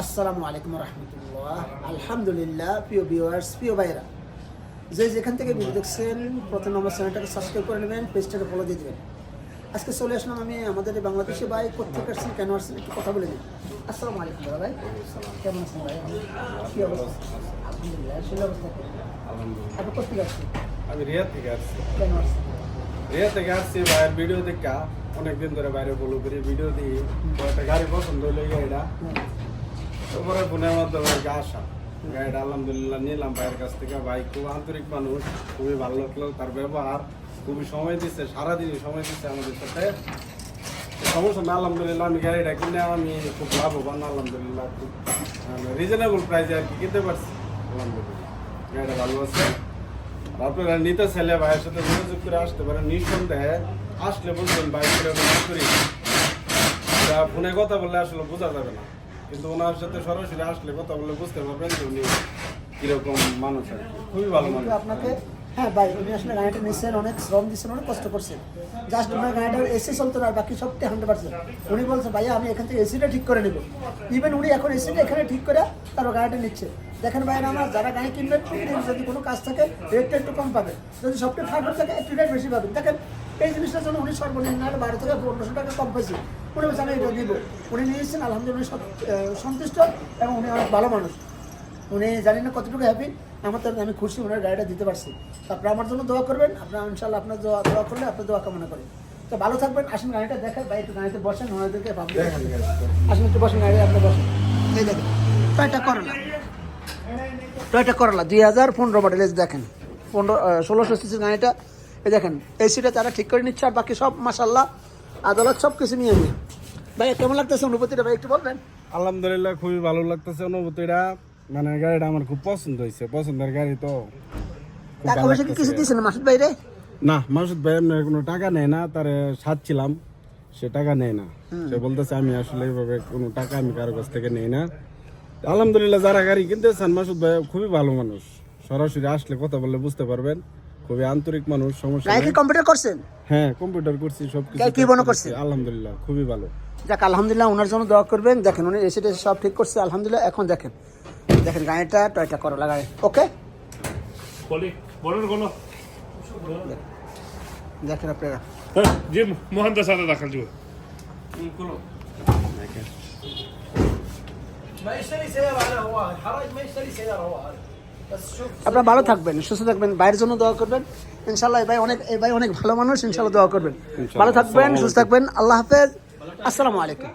আসসালামু আলাইকুম রহমতুল্লাহ। আলহামদুলিল্লাহ প্রিয় ভিউয়ার্স প্রিয় ভাইরা যে যেখান থেকে ভিডিও দেখছেন প্রথম নম্বর চ্যানেলটাকে সাবস্ক্রাইব করে নেবেন পেজটাকে ফলো দিয়ে দেবেন। আজকে চলে আসলাম আমি আমাদের বাংলাদেশে ভাই কোথেকে আসছেন কেন আসছেন একটু কথা বলে নিই আসসালামু আলাইকুম দাদা ভাই। কেমন আছেন ভাই? কি অবস্থা? আলহামদুলিল্লাহ অবস্থা? আপনি কোথেকে আসছেন? আমি রিয়া থেকে আসছি। কেন আসছেন? রিয়া থেকে আসছি ভাইয়ের ভিডিও দেখা। অনেকদিন ধরে বাইরে ফলো করি ভিডিও দিই একটা গাড়ি পছন্দ হলো হুম। তারপরে ফোনের মাধ্যমে আসা। গাড়িটা আলহামদুলিল্লাহ নিলাম, ভাইয়ের কাছ থেকে। ভাই খুব আন্তরিক মানুষ, খুবই ভালো লাগল তার ব্যবহার। খুবই সময় দিচ্ছে সারাদিনই সময় দিচ্ছে আমাদের সাথে। সমস্যা না আলহামদুলিল্লাহ আমি গাড়িটা কিনে আমি খুব লাভবান, আলহামদুলিল্লাহ খুব রিজনেবল প্রাইসে আর কি কিনতে পারছি। আলহামদুলিল্লাহ, গাড়িটা ভালো আছে। আপনারা নিতে ছেলে ভাইয়ের সাথে যোগাযোগ করে আসতে পারেন, নিঃসন্দেহে। আসলে বুঝবেন কীরকম করি? ফোনে কথা বললে আসলে বোঝা যাবে না। কিন্তু ওনার সাথে সরাসরি আসলে কথা বললে বুঝতে পারবেন যে উনি কীরকম মানুষ আর খুবই ভালো মানুষ। আপনাকে হ্যাঁ ভাই উনি আসলে গাড়িটা নিচ্ছেন অনেক শ্রম দিচ্ছেন অনেক কষ্ট করছেন। জাস্ট ওনার গাড়িটার এসি চলতো না বাকি সবটাই হান্ড্রেড পার্সেন্ট উনি বলছেন ভাইয়া আমি এখান থেকে এসিটা ঠিক করে নেব। ইভেন উনি এখন এসিটা এখানে ঠিক করে তারও গাড়িটা নিচ্ছে। দেখেন ভাইরা আমার যারা গাড়ি কিনবেন যদি কোনো কাজ থাকে রেটটা একটু কম পাবে যদি সবটা ফাইবার থাকে একটু রেট বেশি পাবেন। দেখেন এই জিনিসটার জন্য উনি সর্বনিম্ন বারো থেকে পনেরোশো টাকা কম পাইছে। উনি বলছেন আমি এটা দিব উনি নিয়েছেন আলহামদুলিল্লাহ উনি সব- সন্তুষ্ট এবং উনি অনেক ভালো মানুষ। উনি জানি না কতটুকু হ্যাপি আমার তো আমি খুশি ওনার গাড়িটা দিতে পারছি। তারপরে আমার জন্য দোয়া করবেন আপনার ইনশাল্লাহ আপনার দোয়া দোয়া করলে আপনার দোয়া কামনা করেন তো ভালো থাকবেন আসুন গাড়িটা দেখেন ভাই একটু গাড়িতে বসেন ওনাদেরকে। আসুন একটু বসেন গাড়ি আপনি বসেন। এই দেখেন। টয়টা করলা টয়টা করলা দুই হাজার পনেরো মডেল দেখেন। পনেরো ষোলোশো সিসির গাড়িটা এই দেখেন। এসিটা তারা ঠিক করে নিচ্ছে আর বাকি সব মাসাল্লাহ আদালত সব কিছু নিয়ে নিয়ে। ভাই কেমন লাগতেছে অনুভূতিটা? ভাই একটু বলবেন। আলহামদুলিল্লাহ খুবই ভালো লাগতেছে অনুভূতিটা। মানে গাড়িটা আমার খুব পছন্দ হয়েছে। পছন্দের গাড়ি তো টাকা পয়সা কি কিছু দিয়েছেন মাসুদ ভাই রে? না মাসুদ ভাই এমনি কোনো টাকা নেয় না তারে সাজছিলাম। সে টাকা নেয় না। সে বলতেছে আমি আসলে এইভাবে কোনো টাকা আমি কারও কাছ থেকে নেই না। আলহামদুলিল্লাহ যারা গাড়ি কিনতেছেন মাসুদ ভাই খুবই ভালো মানুষ। সরাসরি আসলে কথা বললে বুঝতে পারবেন। খুবই আন্তরিক মানুষ সমস্যা গাড়ি কি নেই। কম্পিউটার করছেন হ্যাঁ কম্পিউটার করছি সব কিছু কি মনে করছে? আলহামদুলিল্লাহ খুবই ভালো যাক আলহামদুলিল্লাহ ওনার জন্য দোয়া করবেন দেখেন উনি এসে টেসে সব ঠিক করছে আলহামদুলিল্লাহ এখন দেখেন দেখেন গাড়িটা টয়টা করো লাগায় ওকে বলি বলুন বলো দেখেন আপনারা যে মোহনদাস সাথে দেখাল যাবে ما يشتري سيارة أنا هو الحرج ما يشتري سيارة هو هذا بس شوف আপনারা ভালো থাকবেন সুস্থ থাকবেন বাইরের জন্য দোয়া করবেন। ইনশাল্লাহ ভাই অনেক এই ভাই অনেক ভালো মানুষ ইনশাল্লাহ দোয়া করবেন। ভালো থাকবেন সুস্থ থাকবেন আল্লাহ হাফেজ। আসসালামু আলাইকুম।